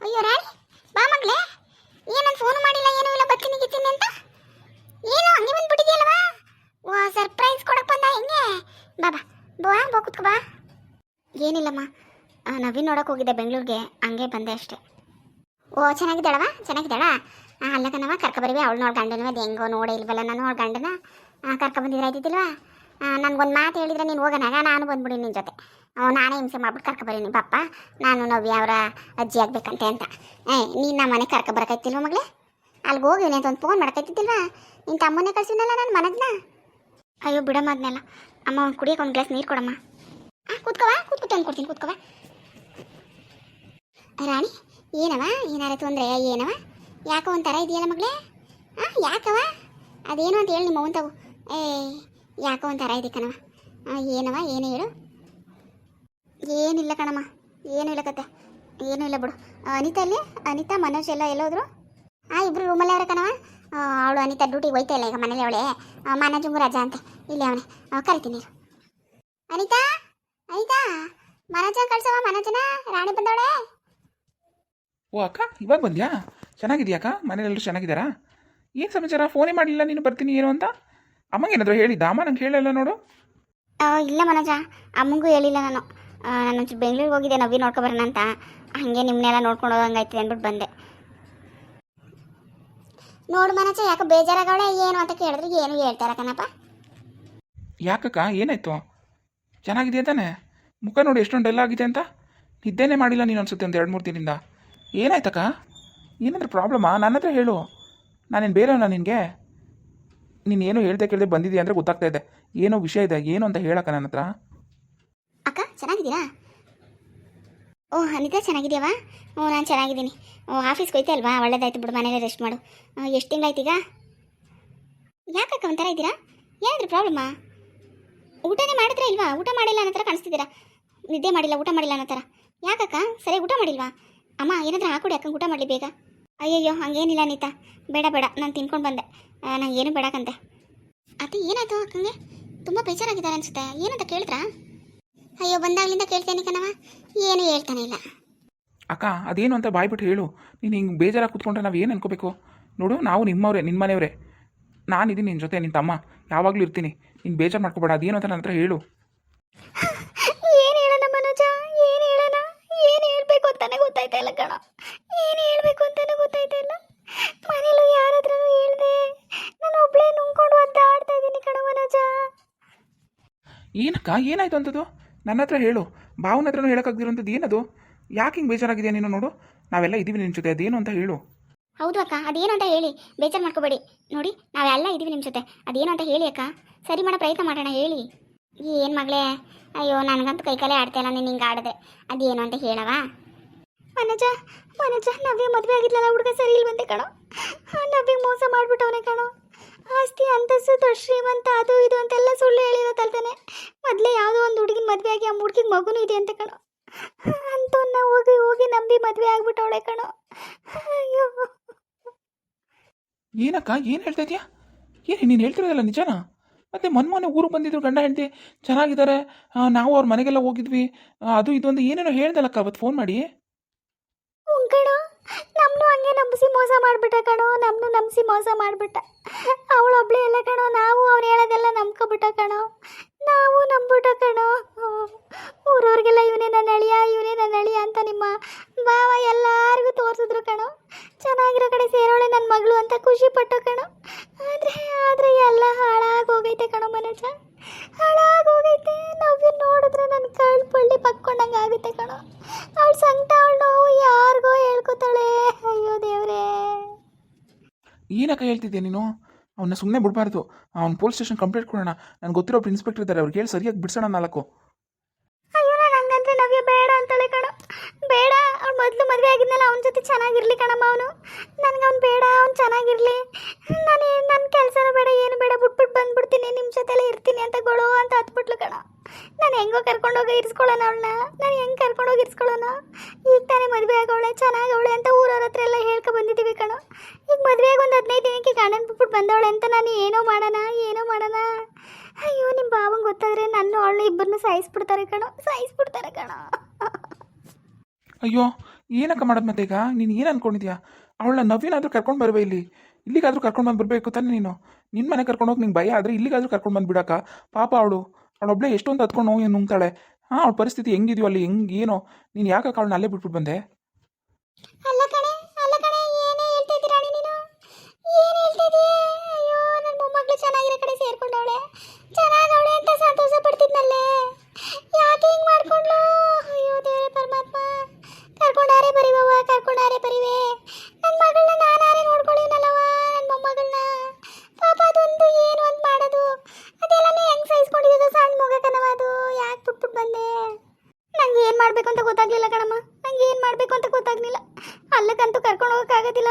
ಅಯ್ಯೋ, ರಾಣಿ, ಬಾ ಮಗಳೇ ಏನಂತ ಫೋನ್ ಮಾಡಿಲ್ಲ, ಏನೂ ಇಲ್ಲ, ಬರ್ತೀನಿ ಗಿತ್ತೀನಿ ಅಂತ? ಏನು, ಹಂಗೆ ಬಂದ್ಬಿಟ್ಟಿದ್ಯಲ್ವಾ ಓ ಸರ್ಪ್ರೈಸ್ ಕೊಡಕ್ಕೆ ಬಂದ, ಹೆಂಗೆ? ಬಾ ಬಾ ಬಾ ಕುತ್ಕೋ, ಬಾ. ಏನಿಲ್ಲಮ್ಮ ನವೀನ್ ನೋಡಕ್ಕೆ ಹೋಗಿದ್ದೆ ಬೆಂಗಳೂರಿಗೆ, ಹಂಗೆ ಬಂದೆ ಅಷ್ಟೇ. ಓ, ಚೆನ್ನಾಗಿದ್ದಾಳವ? ಚೆನ್ನಾಗಿದ್ದಾಳ? ಅಲ್ಲ ಕಣವ ಕರ್ಕ ಬರೀವಿ ಅವಳು ನೋಡಿ ಗಂಡನವ ಅದು ಹೆಂಗೋ ನೋಡೇ ಇಲ್ವಲ್ಲ, ನಾನು ಅವಳು ಗಂಡನ ಕರ್ಕ ಬಂದಿದ್ರೆ ಆಯ್ತಿದ್ದಿಲ್ವಾ ನನಗೊಂದು ಮಾತು ಹೇಳಿದ್ರೆ ನೀನು ಹೋಗೋನಾಗ ನಾನು ಬಂದ್ಬಿಡಿ ನಿನ್ನ ಜೊತೆ. ನಾನೇ ಹಿಂಸೆ ಮಾಡ್ಬಿಟ್ಟು ಕರ್ಕ ಬರೀನಿ. ಪಾಪ ನಾನು ನವ್ಯ ಅವರ ಅಜ್ಜಿ ಆಗಬೇಕಂತೆ ಅಂತ. ಏ, ನೀನು ನಮ್ಮ ಮನೆ ಕರ್ಕ ಬರಕೈತಿಲ್ವ ಮಗಳೇ? ಅಲ್ಲಿಗೆ ಹೋಗಿ ಅಂತ ಒಂದು ಫೋನ್ ಮಾಡ್ಕೈತಿದ್ದಿಲ್ವಾ? ನಿನ್ನ ತಮ್ಮನೇ ಕಳ್ಸಿನಲ್ಲ ನನ್ನ ಮನದನ್ನ ಅಯ್ಯೋ, ಬಿಡಮ್ಮ ಅದನ್ನೆಲ್ಲ ಅಮ್ಮ, ಒಂದು ಕುಡಿಯೋಕೆ ಒಂದು ಗ್ಲಾಸ್ ನೀರು ಕೊಡಮ್ಮ. ಹಾಂ ಕೂತ್ಕೋವಾ ಕೂತ್ಕೋ ತಂದು ಕೊಡ್ತೀನಿ ಕೂತ್ಕೋವಾ ರಾಣಿ, ಏನವ? ಏನಾರ ತೊಂದರೆ, ಏನವ? ಯಾಕೋ ಒಂಥರ ಇದೆಯಲ್ಲ ಮಗಳೇ? ಹಾಂ ಯಾಕವ? ಅದೇನು ಅಂತ ಹೇಳಿ ನಿಮ್ಮ ಅವನ್ ತಗೋ ಏ ಯಾಕೋ ಒಂಥರ ಇದೆ ಕಣವ ಏನವ ಏನು ಹೇಳು. ಏನಿಲ್ಲ ಕಣಮ್ಮ, ಏನು ಇಲ್ಲ ಕತೆ. ಏನೂ ಇಲ್ಲ ಬಿಡು. ಅನಿತಾ ಅಲ್ಲಿ ಅನಿತಾ, ಮನೋಜ್ ಎಲ್ಲ ಎಲ್ಲೋದ್ರು ಆ, ಇಬ್ರು ರೂಮಲ್ಲಿ ಅವ್ರೆ ಕಣವ ಅವಳು ಅನಿತಾ ಡ್ಯೂಟಿಗೆ ಹೋಯ್ತಾ ಇಲ್ಲ ಈಗ ಮನೇಲಿ ಅವಳೆ. ಮನೋಜು ರಜಾ ಅಂತೆ. ಇಲ್ಲಿ ಅವನೇ. ಕರಿತೀನಿ. ಅನಿತಾ ಅನಿತಾ ಮನೋಜ ಕಳ್ಸವ ಮನೋಜನ ರಾಣಿ ಬಂದವಳೆ? ಓ, ಅಕ್ಕ, ಇವಾಗ ಬಂದ್ಯಾ? ಚೆನ್ನಾಗಿದ್ಯಾ ಅಕ್ಕ? ಮನೇಲೆಲ್ಲರೂ ಚೆನ್ನಾಗಿದ್ದಾರಾ? ಏನು ಸಮಾಚಾರ? ಫೋನೇ ಮಾಡಲಿಲ್ಲ, ನೀನು ಬರ್ತೀನಿ, ಏನು ಅಂತ? ಅಮ್ಮಂಗೆ ಏನಾದರೂ ಹೇಳಿದ್ದ ಅಮ್ಮ ನಂಗೆ ಹೇಳಲ್ಲ ನೋಡು. ಆ, ಇಲ್ಲ ಮನೋಜ ಅಮ್ಮಂಗೂ ಹೇಳಿಲ್ಲ ನಾನು. ಆ, ನಾನು ಒಂಚೂರು ಬೆಂಗಳೂರಿಗೆ ಹೋಗಿದ್ದೆ ನವಿ ನೋಡ್ಕೊಬರೋಣ ಅಂತ. ಹಾಗೆ ನಿಮ್ಮನ್ನೆಲ್ಲ ನೋಡ್ಕೊಂಡು ಹೋಗಂಗೈತಿ ಅಂದ್ಬಿಟ್ಟು ಬಂದೆ. ನೋಡು ಮನೋಜ ಯಾಕೆ ಬೇಜಾರಾಗವಳೆ ಏನು ಅಂತ ಕೇಳಿದ್ರೆ ಏನು ಹೇಳ್ತಾರ ಕಣಪ್ಪ. ಯಾಕಕ್ಕ ಏನಾಯ್ತು? ಚೆನ್ನಾಗಿದೆಯಾ ತಾನೆ? ಮುಖ ನೋಡಿ ಎಷ್ಟೊಂದು ಡೆಲ್ಲ ಆಗಿದೆ ಅಂತ? ನಿದ್ದೆನೇ ಮಾಡಿಲ್ಲ ನೀನು ಅನ್ಸುತ್ತೆ ಒಂದು ಎರಡು ಮೂರು ದಿನದಿಂದ. ಏನಾಯ್ತಕ್ಕ? ಏನಾದರೂ ಪ್ರಾಬ್ಲಮಾ? ನನ್ನ ಹತ್ರ ಹೇಳು. ನಾನೇನು ಬೇರೆಯವನ ನಿನಗೆ? ನೀನು ಏನು ಹೇಳ್ದೆ ಕೇಳದೆ ಬಂದಿದ್ದೀಯ ಅಂದ್ರೆ ಗೊತ್ತಾಗ್ತಾ ಇದೆ. ಏನೋ ವಿಷಯ ಇದೆ, ಏನು ಅಂತ ಹೇಳಕ್ಕ ನನ್ನ ಹತ್ರ? ಅಕ್ಕ, ಚೆನ್ನಾಗಿದ್ದೀರಾ? ಓ, ಅನಿತಾ, ಚೆನ್ನಾಗಿದ್ಯಾವ? ಓ, ನಾನು ಚೆನ್ನಾಗಿದ್ದೀನಿ. ಓ, ಆಫೀಸ್ಗೆ ಹೋಯ್ತೆ ಅಲ್ವಾ ಒಳ್ಳೇದಾಯ್ತು ಬಿಡು ಮನೇಲಿ ರೆಸ್ಟ್ ಮಾಡು. ಎಷ್ಟು ತಿಂಗಳಾಯ್ತು ಈಗ? ಯಾಕಕ್ಕ ಒಂಥರ ಇದ್ದೀರಾ? ಏನಾದರೂ ಪ್ರಾಬ್ಲಮ್ಮಾ ಊಟನೇ ಮಾಡಿದ್ರೆ ಇಲ್ವಾ? ಊಟ ಮಾಡಿಲ್ಲ ಅನ್ನೋ ಥರ ಕಾಣಿಸ್ತಿದ್ದೀರಾ? ನಿದ್ದೆ ಮಾಡಿಲ್ಲ, ಊಟ ಮಾಡಿಲ್ಲ ಅನ್ನೋ ಥರ. ಯಾಕಕ್ಕ? ಸರಿಯಾಗಿ ಊಟ ಮಾಡಿಲ್ವಾ? ಅಮ್ಮ, ಏನಾದರೂ ಹಾಕೊಡಿ ಅಕ್ಕ ಊಟ ಮಾಡಲಿ ಬೇಗ. ಅಯ್ಯಯ್ಯೋ, ಹಂಗೇನಿಲ್ಲ ಅನಿತಾ. ಬೇಡ ಬೇಡ, ನಾನು ತಿನ್ಕೊಂಡು ಬಂದೆ. ನಂಗೆ ಏನು ಬೇಡಕ್ಕಂತೆ ಅತ್ತೆ, ಏನಾಯ್ತು ಅಕ್ಕಂಗೆ? ತುಂಬ ಬೇಜಾರಾಗಿದ್ದಾರೆ ಅನ್ಸುತ್ತೆ. ಏನಂತ ಕೇಳಿದ್ರಾ? ಅಯ್ಯೋ, ಬಂದಾಗ್ಲಿಂದ ಕೇಳ್ತೇನೆ ಕಣವ ಏನು ಹೇಳ್ತಾನೆ ಇಲ್ಲ. ಅಕ್ಕ, ಅದೇನು ಅಂತ ಬಾಯ್ಬಿಟ್ಟು ಹೇಳು. ನೀನು ಹಿಂಗೆ ಬೇಜಾರಾಗಿ ಕೂತ್ಕೊಂಡ್ರೆ ನಾವು ಏನು ಅನ್ಕೋಬೇಕು? ನೋಡು, ನಾವು ನಿಮ್ಮವರೇ ನಿಮ್ಮ ಮನೆಯವರೇ. ನಾನಿದ್ದೀನಿ ನಿನ್ನ ಜೊತೆ ನಿನ್ನ ತಮ್ಮ. ಯಾವಾಗಲೂ ಇರ್ತೀನಿ. ನೀನು ಬೇಜಾರು ಮಾಡ್ಕೋಬೇಡ. ಅದೇನು ಅಂತ ನನ್ನ ಹತ್ರ ಹೇಳು ಏನು ಹೇಳೋಣ ಮನೋಜ ಏನು ಹೇಳೋಣ ಏನು ಹೇಳ್ಬೇಕು ಅಂತಾನೆ ಗೊತ್ತಾಯ್ತಾ ಇಲ್ಲ ಕಣ ಏನು ಹೇಳ್ಬೇಕು ಅಂತಾನೆ ಗೊತ್ತಾಯ್ತಾ ಇಲ್ಲ ಮನೇಲೂ ಯಾರಾದ್ರೂ ಹೇಳ್ದೆ ನಾನು ಒಬ್ಳೇ ನುಂಗ್ಕೊಂಡು ಒದ್ದಾಡ್ತಾ ಇದ್ದೀನಿ ಕಣ ಮನೋಜ ಏನಕ್ಕ ಏನಾಯ್ತು ಅಂಥದ್ದು ನನ್ನ ಹತ್ರ ಹೇಳು. ಭಾವನ ಹತ್ರನೂ ಹೇಳೋಕ್ಕಾಗ್ದಿರೋಂಥದ್ದು ಏನದು? ಯಾಕೆ ಹಿಂಗೆ ಬೇಜಾರಾಗಿದೆಯಾ ನೀನು ನೋಡು. ನಾವೆಲ್ಲ ಇದ್ದೀವಿ ನಿನ್ನ ಜೊತೆ. ಅದೇನು ಅಂತ ಹೇಳು. ಹೌದು ಅಕ್ಕ, ಅದೇನು ಅಂತ ಹೇಳಿ. ಬೇಜಾರು ಮಾಡ್ಕೋಬೇಡಿ. ನೋಡಿ, ನಾವೆಲ್ಲ ಇದ್ದೀವಿ ನಿಮ್ಮ ಜೊತೆ. ಅದೇನು ಅಂತ ಹೇಳಿ ಅಕ್ಕ. ಸರಿ ಮಾಡೋ ಪ್ರಯತ್ನ ಮಾಡೋಣ, ಹೇಳಿ. ಏನು ಮಗಳೇ? ಅಯ್ಯೋ, ನನಗಂತೂ ಕೈಕಾಲೇ ಆಡ್ತಾ ಇಲ್ಲ, ನೀನು ಹಿಂಗೆ ಆಡದೆ. ಅದೇನು ಅಂತ ಹೇಳವಾ ಮನಜ ಮನಜ, ನವ್ಯ ಮದುವೆ ಆಗಿದ್ಲಲ್ಲ, ಹುಡುಗ ಸರಿ ಇಲ್ವಂತೆ ಕಣೋ. ನವ್ಯ ಮೋಸ ಮಾಡಿಬಿಟ್ಟವನೇ ಕಣೋ. ಆಸ್ತಿ ಅಂತಸ್ತು ದೊಡ್ಡ ಶ್ರೀಮಂತ ಅದು ಇದು ಅಂತೆಲ್ಲ ಸುಳ್ಳು ಹೇಳಿರೋ ತಲ್ತಾನೆ. ಮೊದಲೇ ಯಾವುದೋ ಒಂದು ಹುಡುಗಿನ ಮದುವೆ ಆಗಿ ಆ ಹುಡುಗಿಗೆ ಮಗುನೂ ಇದೆ ಅಂತ ಕಣೋ. ಅಂತವನ್ನ ಹೋಗಿ ಹೋಗಿ ನಂಬಿ ಮದುವೆ ಆಗ್ಬಿಟ್ಟವಳೆ ಕಣೋ. ಅಯ್ಯೋ. ಏನಕ್ಕ ಏನು ಹೇಳ್ತಾ ಇದೆಯಾ? ಏನು ನೀನು ಹೇಳ್ತಿರೋದಲ್ಲ ನಿಜನಾ? ಮತ್ತೆ ಮೊನ್ನೆ ಊರಿಗೆ ಬಂದಿದ್ರು ಗಂಡ ಹೆಂಡತಿ ಚೆನ್ನಾಗಿದ್ದಾರೆ ನಾವು ಅವ್ರ ಮನೆಗೆಲ್ಲ ಹೋಗಿದ್ವಿ ಅದು ಇದೊಂದು ಅಂತ ಏನೇನೋ ಹೇಳ್ದಲ್ಲಕ್ಕ ಅವತ್ತು ಫೋನ್ ಮಾಡಿ? ಕಣೋ. ನಮ್ಮನ್ನು ಹಂಗೆ ನಂಬಿಸಿ ಮೋಸ ಮಾಡಿಬಿಟ್ಟ ಕಣೋ ನಮ್ಮನ್ನು ನಂಬಿಸಿ ಮೋಸ ಮಾಡಿಬಿಟ್ಟ. ಅವಳೊಬ್ಳೆ ಎಲ್ಲ ಕಣೋ, ನಾವು ಅವ್ರು ಹೇಳೋದೆಲ್ಲ ನಂಬ್ಕೊಬಿಟ್ಟ ಕಣೋ. ನಾವು ನಂಬಿಟ್ಟ ಕಣೋ. ಊರವ್ರಿಗೆಲ್ಲ ಇವನೇ ನನ್ನ ಅಳಿಯ, ಇವನೇ ನನ್ನ ಅಳಿಯ ಅಂತ ನಿಮ್ಮ ಭಾವ ಎಲ್ಲರಿಗೂ ತೋರಿಸಿದ್ರು ಕಣೋ. ಚೆನ್ನಾಗಿರೋ ಕಡೆ ಸೇರೋಳೆ ನನ್ನ ಮಗಳು ಅಂತ ಖುಷಿ ಪಟ್ಟು ಕಣೋ. ಆದರೆ ಆದರೆ ಎಲ್ಲ ಹಾಳಾಗೋಗೈತೆ ಕಣೋ ಮನೋಜ. ಹಾಳಾಗೋಗೈತೆ. ನಾವು ನೋಡಿದ್ರೆ ನನ್ನ ಕಳ್ಪಳ್ಳಿ ಪಕ್ಕೊಂಡಂಗೆ ಆಗುತ್ತೆ ಕಣೋ. ಅವಳು ಸಂಕಟ, ಅವಳು ನೋವು ಏನಕ್ಕ ಹೇಳ್ತಿದ್ದೆ ನೀನು? ಅವನ್ನ ಸುಮ್ಮನೆ ಬಿಡಬಾರ್ದು. ಅವ್ನು ಪೊಲೀಸ್ ಸ್ಟೇಷನ್ ಕಂಪ್ಲೇಂಟ್ ಕೊಡೋಣ. ನನಗೆ ಗೊತ್ತಿರೋ ಒಬ್ರು ಇನ್ಸ್ಪೆಕ್ಟರ್ ಇದ್ದಾರೆ ಅವ್ರಿಗೆ ಹೇಳಿ ಸರಿಯಾಗಿ ಬಿಡಿಸೋಣ ನಾಲ್ಕು. ಅಯ್ಯೋ, ನಾನು ಹಂಗಂದ್ರೆ ಬೇಡ ಅಂತಾಳೆ ಕಣ. ಬೇಡ ಅವ್ಳು ಮೊದಲು ಮದುವೆ ಆಗಿದ್ನಲ್ಲ, ಅವನ ಜೊತೆ ಚೆನ್ನಾಗಿರ್ಲಿ ಕಣಮ್ಮ ಅವನು. ನನಗೆ ಅವ್ನು ಬೇಡ, ಅವ್ನು ಚೆನ್ನಾಗಿರ್ಲಿ. ನಾನು ನನ್ನ ಕೆಲಸನ ಬೇಡ, ಏನು ಬೇಡ ಬಿಟ್ಬಿಟ್ಟು ಬಂದ್ಬಿಡ್ತೀನಿ ನಿಮ್ಮ ಜೊತೆಲೇ ಇರ್ತೀನಿ ಅಂತ ಗೊಳು ಅಂತ ಹತ್ಬಿಟ್ಲು ಕಣ. ನಾನು ಹೆಂಗೋ ಕರ್ಕೊಂಡೋಗಿ ಇರಿಸ್ಕೊಳ್ಳೋಣ ಅವಳನ್ನ ನಾನು ಹೆಂಗೆ ಕರ್ಕೊಂಡೋಗಿ ಇರಿಸ್ಕೊಳ್ಳೋಣ? ಈಗ ತಾನೇ ಮದುವೆ ಆಗೋಳೆ ಚೆನ್ನಾಗವಳೆ ಅಂತ ಊರವ್ರ ಹತ್ರ ಎಲ್ಲ ಹೇಳ್ಕೊ ಬಂದಿದ್ದೀವಿ ಕಣ. ಈಗ ಮದುವೆಗೆ ಒಂದು ಹದಿನೈದು ದಿನಕ್ಕೆ ಗಂಡನ ಬಿಟ್ಬಿಟ್ಟು ಬಂದವಳೆ ಅಂತ ನಾನು ಏನೋ ಮಾಡೋಣ ಏನೋ ಮಾಡೋಣ. ಅಯ್ಯೋ ನಿಮ್ಮ ಬಾವಂಗೆ ಗೊತ್ತಾದ್ರೆ ನನ್ನ ಅವಳು ಇಬ್ಬರನ್ನು ಸಾಯಿಸ್ಬಿಡ್ತಾರೆ ಕಣೋ ಸಾಯಿಸ್ಬಿಡ್ತಾರೆ ಕಣೋ. ಅಯ್ಯೋ ಏನಕ್ಕ ಮಾಡೋದು ಮತ್ತೆ ಈಗ? ನೀನು ಏನು ಅನ್ಕೊಂಡಿದ್ಯಾ? ಅವಳನ್ನ ನವೀನಾದ್ರೂ ಕರ್ಕೊಂಡು ಬರ್ಬೇ ಇಲ್ಲಿ? ಇಲ್ಲಿಗಾದರೂ ಕರ್ಕೊಂಡು ಬಂದು ಬರಬೇಕು ತಾನೆ ನೀನು? ನಿನ್ನ ಮನೆ ಕರ್ಕೊಂಡು ಹೋಗಿ ನಿಂಗೆ ಭಯ ಆದರೆ ಇಲ್ಲಿಗಾದರೂ ಕರ್ಕೊಂಡು ಬಂದು ಬಿಡಕ್ಕ? ಪಾಪ ಅವಳು. ಅವಳೊಬ್ಳೆ ಎಷ್ಟೊಂದು ಹತ್ಕೊಂಡು ಹೋಗಿ ನುಂಗ್ತಾಳೆ. ಹಾಂ ಅವಳ ಪರಿಸ್ಥಿತಿ ಹೆಂಗಿದೆಯೋ ಅಲ್ಲಿ ಹೆಂಗೆ ಏನೋ. ನೀನು ಯಾಕೆ ಅವಳನ್ನ ಅಲ್ಲೇ ಬಿಟ್ಬಿಟ್ಟು ಬಂದೆ? ಅಲ್ಲ ಕಣೆ ಅಲ್ಲ ಕಣೆ ಏನೇ ಹೇಳ್ತಾ ಇದ್ದೀರಾ ರಾಣಿ ನೀನು ಏನು ಹೇಳ್ತಾ ಇದೀಯ ಅಯ್ಯೋ ನನ್ನ ಮೊಮ್ಮಗಳು ಚೆನ್ನಾಗಿರೋ ಕಡೆ ಸೇರ್ಕೊಂಡವಳೆ ಚೆನ್ನಾಗವಳೆ ಅಂತ ಸಂತೋಷ ಪಡ್ತಿದ್ನಲ್ಲೇ ಯಾಕೆ ಹಿಂಗ್ ಮಾಡ್ಕೊಂಡ್ಲು ಅಯ್ಯೋ ದೇವರೇ ಪರಮಾತ್ಮ ಕರ್ಕೊಂಡಾರೆ ಬರಿವವ್ವ ಕರ್ಕೊಂಡಾರೆ ಬರಿವೆ ನನ್ನ ಮಗಳನ್ನ ನಾನಾರೆ ನೋಡ್ಕೊಳ್ಳೇನಲ್ಲವ ನನ್ನ ಮೊಮ್ಮಗಳನ್ನ ಪಾಪ ಅದೊಂದು ಏನು ಅಂತ ಮಾಡೋದು ಅದೆಲ್ಲನೇ ಹೆಂಗ್ ಸಹಿಸ್ಕೊಂಡಿದ್ದು ಸಣ್ಣ ಮಗಕನವ ಅದು ಯಾಕೆ ಬಿಟ್ಬಿಟ್ಟು ಬಂದೆ ನಂಗೆ ಏನು ಮಾಡಬೇಕು ಅಂತ ಗೊತ್ತಾಗ್ಲಿಲ್ಲ ಕಣಮ್ಮ ನಂಗೆ ಏನು ಮಾಡಬೇಕು ಅಂತ ಗೊತ್ತಾಗ್ಲಿಲ್ಲ ಅಲ್ಲಕ್ಕಂತೂ ಹೋಗೋಕ್ಕಾಗೋದಿಲ್ಲ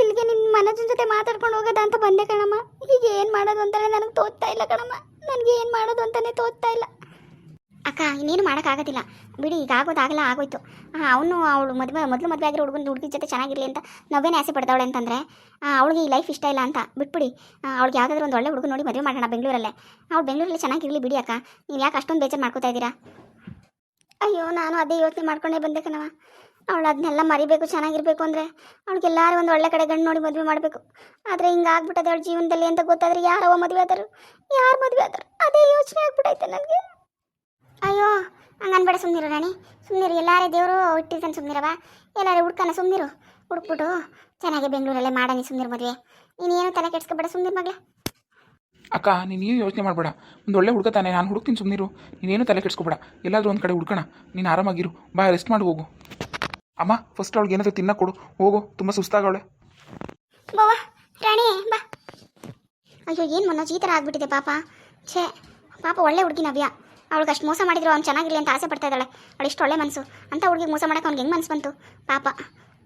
ಇಲ್ಲಿಗೆ ನಿನ್ನ ಮನೋಜನ ಜೊತೆ ಮಾತಾಡ್ಕೊಂಡು ಹೋಗೋದ ಅಂತ ಬಂದೆ ಕಣಮ್ಮ. ಈಗ ಏನು ಮಾಡೋದು ಅಂತಾನೆ ನನಗೆ ತೋರ್ತಾ ಇಲ್ಲ ಕಣಮ್ಮ. ನನಗೆ ಏನು ಮಾಡೋದು ಅಂತಲೇ ತೋರ್ತಾ ಇಲ್ಲ. ಅಕ್ಕ ಇನ್ನೇನು ಮಾಡೋಕ್ಕಾಗೋದಿಲ್ಲ ಬಿಡಿ ಈಗ ಆಗೋದಾಗಲ್ಲ ಆಗೋಯ್ತು. ಅವನು ಅವಳು ಮದುವೆ ಮೊದಲು ಮದುವೆ ಆಗಿರೋ ಹುಡುಗನ ಹುಡುಗಿ ಜೊತೆ ಚೆನ್ನಾಗಿರಲಿ ಅಂತ ನಾವೇನೇ ಆಸೆ ಪಡ್ತಾವಳೆ ಅಂತಂದರೆ ಅವಳಿಗೆ ಈ ಲೈಫ್ ಇಷ್ಟ ಇಲ್ಲ ಅಂತ ಬಿಟ್ಬಿಡಿ. ಅವಳಿಗೆ ಯಾವುದಾದ್ರೂ ಒಂದು ಒಳ್ಳೆ ಹುಡುಗನ ನೋಡಿ ಮದುವೆ ಮಾಡೋಣ ಬೆಂಗಳೂರಲ್ಲೇ. ಅವಳು ಬೆಂಗಳೂರಲ್ಲಿ ಚೆನ್ನಾಗಿರಲಿ ಬಿಡಿ ಅಕ್ಕ. ನೀವು ಯಾಕೆ ಅಷ್ಟೊಂದು ಬೇಜಾರು ಮಾಡ್ಕೋತಾ ಇದ್ದೀರಾ ಅಯ್ಯೋ ನಾನು ಅದೇ ಯೋಚನೆ ಮಾಡ್ಕೊಂಡೇ ಬಂದೆ ಕಣವ ಅವಳು ಅದನ್ನೆಲ್ಲ ಮರಿಬೇಕು, ಚೆನ್ನಾಗಿರ್ಬೇಕು ಅಂದರೆ ಅವಳಿಗೆಲ್ಲಾರು ಒಂದು ಒಳ್ಳೆ ಕಡೆ ಗಂಡು ನೋಡಿ ಮದುವೆ ಮಾಡಬೇಕು. ಆದರೆ ಹಿಂಗೆ ಆಗ್ಬಿಟ್ಟದೆ ಅವಳ ಜೀವನದಲ್ಲಿ ಅಂತ ಗೊತ್ತಾದ್ರೆ ಯಾರವ ಮದುವೆ ಆದರು? ಯಾರು ಮದುವೆ ಆದರು? ಅದೇ ಯೋಚನೆ ಆಗ್ಬಿಟ್ಟೈತೆ ನನಗೆ. ಅಯ್ಯೋ, ಹಂಗನ್ಬೇಡ ಸುಮ್ಮನಿರು ರಾಣಿ. ಸುಮ್ಮನಿರು ಎಲ್ಲಾರೇ ದೇವರು ಇಟ್ಟಿರ್ತಾನೆ ಸುಮ್ಮನಿರವ ಎಲ್ಲಾರೇ ಹುಡ್ಕನ ಸುಮ್ಮನಿರು ಹುಡ್ಕ್ಬಿಟ್ಟು ಚೆನ್ನಾಗಿ ಬೆಂಗಳೂರಲ್ಲೇ ಮಾಡನಿ ಸುಮ್ಮನಿರು ಮದುವೆ. ನೀನೇನು ತಲೆ ಕೆಡ್ಸ್ಕೊಬೇಡ ಸುಮ್ಮನಿರು ಮಗಳೇ. ಅಕ್ಕ, ನೀನು ಯೋಚನೆ ಮಾಡಬೇಡ. ಒಂದು ಒಳ್ಳೆ ಹುಡುಗ ತಾನೆ, ನಾನು ಹುಡುಕ್ತೀನಿ ಸುಮ್ಮನಿರು ನೀನೇನು ತಲೆ ಕೆಡ್ಸ್ಕೊಬೇಡ. ಎಲ್ಲಾದರೂ ಒಂದು ಕಡೆ ಹುಡ್ಕೋಣ. ನೀನು ಆರಾಮಾಗಿರು. ಬಾ ರೆಸ್ಟ್ ಮಾಡಿ, ಹೋಗು. ಅಮ್ಮ ಫಸ್ಟ್ ಅವಳಿಗೆ ಏನಾದರೂ ತಿನ್ನ ಕೊಡು. ಹೋಗು, ತುಂಬ ಸುಸ್ತಾಗವಳೆ. ರಾಣಿ, ಬಾ. ಅಯ್ಯೋ, ಏನು ಮನೋಜ್, ಈ ಥರ ಆಗ್ಬಿಟ್ಟಿದೆ ಪಾಪ. ಛೇ, ಪಾಪ ಒಳ್ಳೆ ಹುಡುಗಿ ನವ್ಯ. ಅವಳಿಗೆ ಅಷ್ಟು ಮೋಸ ಮಾಡಿದ್ರು, ಅವ್ನು ಚೆನ್ನಾಗಿರಲಿ ಅಂತ ಆಸೆ ಪಡ್ತಾ ಇದ್ದಾಳೆ. ಅವಳು ಇಷ್ಟು ಒಳ್ಳೆ ಮನಸ್ಸು ಅಂತ ಹುಡುಗಿಗೆ ಮೋಸ ಮಾಡೋಕೆ ಅವ್ನಿಗೆ ಹೆಂಗೆ ಮನಸ್ಸು ಬಂತು? ಪಾಪ.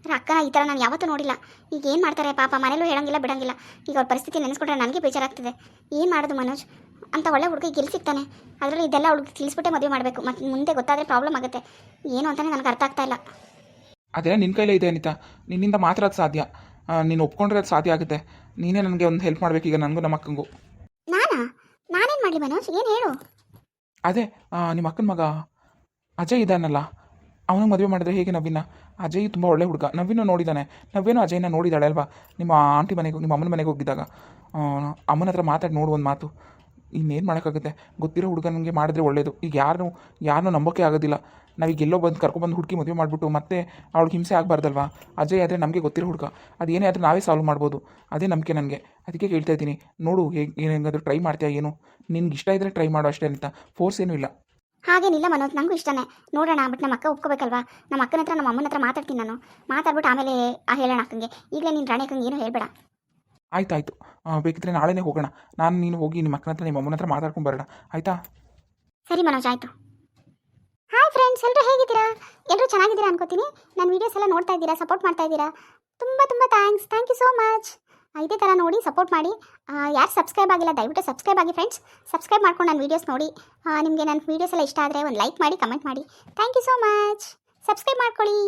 ಅಕ್ಕನ ಈ ಥರ ನಾನು ಯಾವತ್ತೂ ನೋಡಿಲ್ಲ. ಈಗ ಏನು ಮಾಡ್ತಾರೆ ಪಾಪ? ಮನೇಲೂ ಹೇಳಂಗಿಲ್ಲ, ಬಿಡಂಗಿಲ್ಲ. ಈಗ ಅವ್ರ ಪರಿಸ್ಥಿತಿ ನೆನೆಸ್ಕೊಂಡ್ರೆ ನನಗೆ ಬೇಜಾರಾಗ್ತಿದೆ. ಏನು ಮಾಡೋದು ಮನೋಜ್? ಅಂತ ಒಳ್ಳೆ ಹುಡುಗಿ ಗೆಲ್ಲಿ ಸಿಗ್ತಾನೆ. ಅದರಲ್ಲಿ ಇದೆಲ್ಲ ಹುಡುಗಿ ತಿಳಿಸ್ಬಿಟ್ಟೆ ಮದುವೆ ಮಾಡಬೇಕು. ಮತ್ತು ಮುಂದೆ ಗೊತ್ತಾದರೆ ಪ್ರಾಬ್ಲಮ್ ಆಗುತ್ತೆ. ಏನು ಅಂತಲೇ ನನಗೆ ಅರ್ಥ ಆಗ್ತಾ ಇಲ್ಲ. ಅದೆಲ್ಲ ನಿನ್ನ ಕೈಲೇ ಇದೆ ಅನಿತಾ. ನಿನ್ನಿಂದ ಮಾತ್ರ ಅದು ಸಾಧ್ಯ. ನೀನು ಒಪ್ಕೊಂಡ್ರೆ ಅದು ಸಾಧ್ಯ ಆಗುತ್ತೆ. ನೀನೇ ನನಗೆ ಒಂದು ಹೆಲ್ಪ್ ಮಾಡಬೇಕು ಈಗ ನನಗೂ ನಮ್ಮ ಅಕ್ಕಂಗೂ. ನಾನಾ? ನಾನೇನು ಮಾಡಲಿ ಮನೋಜ್? ಏನು ಹೇಳು? ಅದೇ ನಿಮ್ಮ ಅಕ್ಕನ ಮಗ ಅಜಯ್ ಇದ್ದಾನಲ್ಲ ಅವನಿಗೆ ಮದುವೆ ಮಾಡಿದ್ರೆ ಹೇಗೆ ನವೀನ? ಅಜಯ್ ತುಂಬ ಒಳ್ಳೆ ಹುಡುಗ. ನವೀನು ನೋಡಿದ್ದಾನೆ ನವೇನು ಅಜಯ್ನ ನೋಡಿದ್ದಾಳೆ ಅಲ್ವಾ? ನಿಮ್ಮ ಆಂಟಿ ಮನೆಗೆ ನಿಮ್ಮ ಅಮ್ಮನ ಮನೆಗೆ ಹೋಗಿದ್ದಾಗ. ಅಮ್ಮನ ಹತ್ರ ಮಾತಾಡಿ ನೋಡು ಒಂದು ಮಾತು. ಇನ್ನೇನು ಮಾಡೋಕ್ಕಾಗುತ್ತೆ? ಗೊತ್ತಿರೋ ಹುಡುಗನಿಗೆ ಮಾಡಿದ್ರೆ ಒಳ್ಳೆಯದು ಈಗ ಯಾರು ಯಾರನ್ನೂ ನಂಬೋಕೆ ಆಗೋದಿಲ್ಲ. ನಾವೀಗ ಎಲ್ಲೋ ಬಂದು ಕರ್ಕೊಬಂದು ಹುಡುಕಿ ಮದುವೆ ಮಾಡಿಬಿಟ್ಟು ಮತ್ತೆ ಅವಳಿಗೆ ಹಿಂಸೆ ಆಗಬಾರ್ದಲ್ವಾ? ಅಜಯ್ ಆದರೆ ನಮಗೆ ಗೊತ್ತಿರೋ ಹುಡುಗ. ಅದೇನೇ ಆದರೆ ಆದರೂ ನಾವೇ ಸಾಲ್ವ್ ಮಾಡ್ಬೋದು. ಅದೇ ನಂಬಿಕೆ ನನಗೆ. ಅದಕ್ಕೆ ಕೇಳ್ತಾ ಇದ್ದೀನಿ. ನೋಡು ಹೇಗೆ ಏನಾದರೂ ಟ್ರೈ ಮಾಡ್ತೀಯಾ ಏನು? ನಿನ್ಗೆ ಇಷ್ಟ ಇದ್ದರೆ ಟ್ರೈ ಮಾಡೋ ಅಷ್ಟೇ ಅಂತ ಫೋರ್ಸ್ ಏನೂ ಇಲ್ಲ. ಹಾಗೇನಿಲ್ಲ ಮನೋಜ್, ನಂಗೂ ಇಷ್ಟನೇ. ನೋಡೋಣ ಬಟ್ ನಮ್ಮ ಅಕ್ಕ ಒಪ್ಕೋಬೇಕಲ್ವಾ? ನಮ್ಮ ಅಕ್ಕನ ಹತ್ರ ನಮ್ಮ ಅಮ್ಮನ ಹತ್ರ ಮಾತಾಡ್ತೀನಿ ನಾನು. ಮಾತಾಡ್ಬಿಟ್ಟು ಆಮೇಲೆ ಆ ಹೇಳೋಣ ಅಕ್ಕಂಗೆ. ಈಗಲೇ ನೀನು ರಾಣಿ ಅಕ್ಕಂಗೆ ಏನು ಹೇಳ್ಬೇಡ. ಆಯ್ತಾಯ್ತು. ಬೇಕಿದ್ರೆ ನಾಳೆನೇ ಹೋಗೋಣ. ನಾನು ನೀನು ಹೋಗಿ ನಿಮ್ಮ ಅಕ್ಕನ ಹತ್ರ, ನಿಮ್ಮ ಅಮ್ಮನ ಹತ್ರ ಮಾತಾಡ್ಕೊಂಡು ಬರೋಣ. ಆಯಿತಾ? ಸರಿ ಮನೋಜ್, ಆಯಿತು. ಹಾಯ್ ಫ್ರೆಂಡ್ಸ್ ಎಲ್ಲರೂ ಹೇಗಿದ್ದೀರಾ? ಎಲ್ಲರೂ ಚೆನ್ನಾಗಿದ್ದೀರಾ ಅನ್ಕೋತೀನಿ. ನನ್ನ ವೀಡಿಯೋಸ್ ಎಲ್ಲ ನೋಡ್ತಾ ಇದ್ದೀರಾ ಸಪೋರ್ಟ್ ಮಾಡ್ತಾ ಇದ್ದೀರಾ? ತುಂಬ ತುಂಬ thanks thank you so much ಇದೇ ಥರ ನೋಡಿ ಸಪೋರ್ಟ್ ಮಾಡಿ. ಯಾರು ಸಬ್ಸ್ಕ್ರೈಬ್ ಆಗಿಲ್ಲ, ದಯವಿಟ್ಟು ಸಬ್ಸ್ಕ್ರೈಬ್ ಆಗಿ ಫ್ರೆಂಡ್ಸ್ ಸಬ್ಸ್ಕ್ರೈಬ್ ಮಾಡ್ಕೊಂಡು ನನ್ನ ವೀಡಿಯೋಸ್ ನೋಡಿ. ನಿಮಗೆ ನನ್ನ ವೀಡಿಯೋಸ್ ಎಲ್ಲ ಇಷ್ಟ ಆದರೆ ಒಂದು ಲೈಕ್ ಮಾಡಿ ಕಮೆಂಟ್ ಮಾಡಿ. Thank you so much subscribe ಮಾಡ್ಕೊಳ್ಳಿ.